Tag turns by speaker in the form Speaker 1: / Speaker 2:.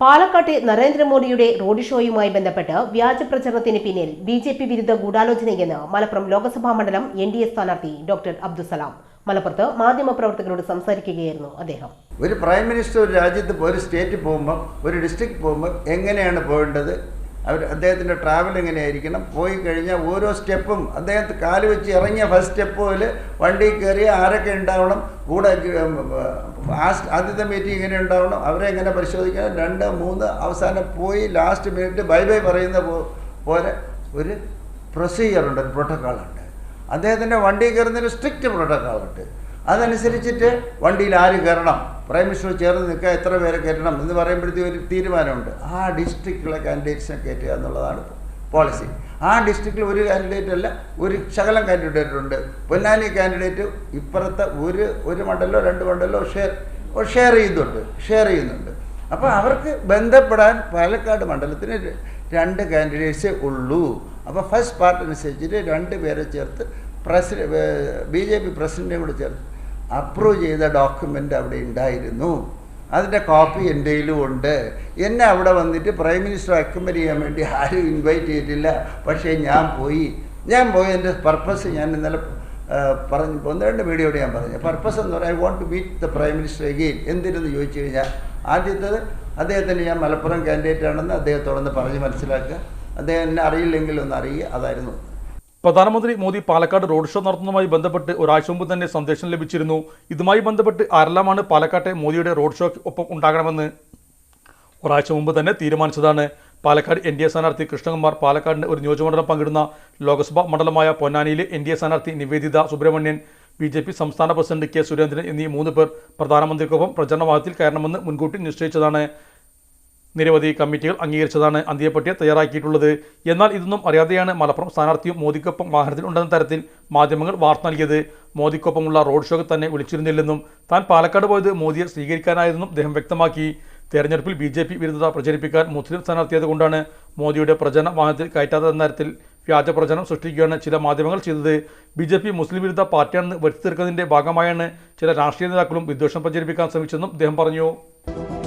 Speaker 1: പാലക്കാട്ടെ നരേന്ദ്രമോദിയുടെ റോഡ് ഷോയുമായി ബന്ധപ്പെട്ട് വ്യാജ പ്രചരണത്തിന് പിന്നിൽ ബി ജെ പി വിരുദ്ധ ഗൂഢാലോചനയെന്ന് മലപ്പുറം ലോക്സഭാ മണ്ഡലം എൻ ഡി എ സ്ഥാനാർത്ഥി ഡോക്ടർ അബ്ദുസലാം മലപ്പുറത്ത് മാധ്യമപ്രവർത്തകരോട് സംസാരിക്കുകയായിരുന്നു അദ്ദേഹം.
Speaker 2: ഒരു പ്രൈം മിനിസ്റ്റർ ഒരു രാജ്യത്ത് ഒരു സ്റ്റേറ്റ് പോകുമ്പോൾ ഒരു ഡിസ്ട്രിക്ട് പോകുമ്പോൾ എങ്ങനെയാണ് പോകേണ്ടത്? അവർ അദ്ദേഹത്തിന്റെ ട്രാവൽ എങ്ങനെയായിരിക്കണം? പോയി കഴിഞ്ഞാൽ ഓരോ സ്റ്റെപ്പും അദ്ദേഹത്തെ കാൽ വെച്ച് ഇറങ്ങിയ ഫസ്റ്റ് സ്റ്റെപ്പ് മുതൽ വണ്ടി കയറി ആരൊക്കെ ഉണ്ടാവണം? കൂടെ ആദ്യത്തെ മീറ്റിംഗ് എങ്ങനെ ഉണ്ടാവണം? അവരെ എങ്ങനെ പരിശോധിക്കണം? രണ്ട് മൂന്ന് അവസാനം പോയി ലാസ്റ്റ് മിനിറ്റ് ബൈ ബൈ പറയുന്ന പോലെ ഒരു പ്രൊസീജിയറുണ്ട് ഒരു പ്രോട്ടോക്കോളുണ്ട് അദ്ദേഹത്തിന്റെ വണ്ടി കയറുന്നൊരു സ്ട്രിക്റ്റ് പ്രോട്ടോക്കോളുണ്ട് അതനുസരിച്ചിട്ട് വണ്ടിയിൽ ആര് കയറണം? പ്രൈം മിനിസ്റ്റർ ചേർന്ന് നിൽക്കുക എത്ര പേരെ കയറ്റണം എന്ന് പറയുമ്പോഴത്തേക്കും ഒരു തീരുമാനമുണ്ട്. ആ ഡിസ്ട്രിക്റ്റിലെ കാൻഡിഡേറ്റ്സിനെ കയറ്റുക എന്നുള്ളതാണ് പോളിസി ആ ഡിസ്ട്രിക്റ്റിൽ ഒരു കാൻഡിഡേറ്റ് അല്ല ഒരു ശകലം കാൻഡിഡേറ്റ് ഉണ്ട്. പൊന്നാനി കാൻഡിഡേറ്റ് ഇപ്പുറത്തെ ഒരു ഒരു മണ്ഡലോ രണ്ട് മണ്ഡലോ ഷെയർ ഷെയർ ചെയ്യുന്നുണ്ട് ഷെയർ ചെയ്യുന്നുണ്ട്. അപ്പോൾ അവർക്ക് ബന്ധപ്പെടാൻ പാലക്കാട് മണ്ഡലത്തിന് രണ്ട് കാൻഡിഡേറ്റ്സേ ഉള്ളൂ. അപ്പോൾ ഫസ്റ്റ് പാർട്ടി അനുസരിച്ചിട്ട് രണ്ട് പേരെ ചേർത്ത് പ്രസിഡ ബി ജെ പി പ്രസിഡന്റിനെ കൂടെ ചേർത്ത് അപ്രൂവ് ചെയ്ത ഡോക്യുമെന്റ് അവിടെ ഉണ്ടായിരുന്നു. അതിന്റെ കോപ്പി എന്റെ ഉണ്ട്. എന്നെ അവിടെ വന്നിട്ട് പ്രൈം മിനിസ്റ്റർ അക്കമ്പനി ചെയ്യാൻ വേണ്ടി ആരും ഇൻവൈറ്റ് ചെയ്തിട്ടില്ല. പക്ഷേ ഞാൻ പോയി. ഞാൻ പോയി. എന്റെ പർപ്പസ് ഞാൻ ഇന്നലെ പറഞ്ഞു. ഒന്ന് രണ്ട് വീഡിയോയോട് ഞാൻ പറഞ്ഞു. പർപ്പസ് എന്ന് പറയാൻ I want to meet the prime minister again എന്തിനെന്ന് ചോദിച്ചു കഴിഞ്ഞാൽ ആദ്യത്തത് അദ്ദേഹത്തിന് ഞാൻ മലപ്പുറം കാൻഡിഡേറ്റ് ആണെന്ന് അദ്ദേഹത്തോടൊന്ന് പറഞ്ഞ് മനസ്സിലാക്കുക. അദ്ദേഹം എന്നെ അറിയില്ലെങ്കിൽ അറിയുക. അതായിരുന്നു
Speaker 3: പ്രധാനമന്ത്രി മോദി പാലക്കാട് റോഡ് ഷോ നടത്തുന്നതുമായി ബന്ധപ്പെട്ട് ഒരാഴ്ച മുമ്പ് തന്നെ സന്ദേശം ലഭിച്ചിരുന്നു. ഇതുമായി ബന്ധപ്പെട്ട് ആരെല്ലാമാണ് പാലക്കാട്ടെ മോദിയുടെ റോഡ് ഷോയ്ക്ക് ഒപ്പം ഉണ്ടാകണമെന്ന്? ഒരാഴ്ച മുമ്പ് തന്നെ തീരുമാനിച്ചതാണ്. പാലക്കാട് എൻ ഡി എ സ്ഥാനാർത്ഥി കൃഷ്ണകുമാർ പാലക്കാടിന്റെ ഒരു നിയോജകമണ്ഡലം പങ്കിടുന്ന ലോക്സഭാ മണ്ഡലമായ പൊന്നാനിയിലെ എൻ ഡി എ സ്ഥാനാർത്ഥി Nivedita Subramanian B J P സംസ്ഥാന പ്രസിഡന്റ് കെ സുരേന്ദ്രൻ എന്നീ മൂന്ന് പേർ പ്രധാനമന്ത്രിക്കൊപ്പം പ്രചരണവാദത്തിൽ കയറണമെന്ന് മുൻകൂട്ടി നിശ്ചയിച്ചതാണ്. നിരവധി കമ്മിറ്റികൾ അംഗീകരിച്ചതാണ് അന്ത്യപട്ടിക തയ്യാറാക്കിയിട്ടുള്ളത്. എന്നാൽ ഇതൊന്നും അറിയാതെയാണ് മലപ്പുറം സ്ഥാനാർത്ഥിയും മോദിക്കൊപ്പം വാഹനത്തിൽ ഉണ്ടെന്ന തരത്തിൽ മാധ്യമങ്ങൾ വാർത്ത നൽകിയത്. മോദിക്കൊപ്പമുള്ള റോഡ് ഷോക്ക് തന്നെ വിളിച്ചിരുന്നില്ലെന്നും താൻ പാലക്കാട് പോയത് മോദിയെ സ്വീകരിക്കാനായിരുന്നും അദ്ദേഹം വ്യക്തമാക്കി. തെരഞ്ഞെടുപ്പിൽ ബി ജെ പി വിരുദ്ധത പ്രചരിപ്പിക്കാൻ മുസ്ലിം സ്ഥാനാർത്ഥിയായതുകൊണ്ടാണ് മോദിയുടെ പ്രചരണ വാഹനത്തിൽ കയറ്റാത്തതെന്ന തരത്തിൽ വ്യാജ പ്രചരണം സൃഷ്ടിക്കുകയാണ് ചില മാധ്യമങ്ങൾ ചെയ്തത്. ബി ജെ പി മുസ്ലിം വിരുദ്ധ പാർട്ടിയാണെന്ന് വരുത്തി തീർക്കുന്നതിന്റെ ഭാഗമായാണ് ചില രാഷ്ട്രീയ നേതാക്കളും വിദ്വേഷം പ്രചരിപ്പിക്കാൻ ശ്രമിച്ചെന്നും അദ്ദേഹം പറഞ്ഞു.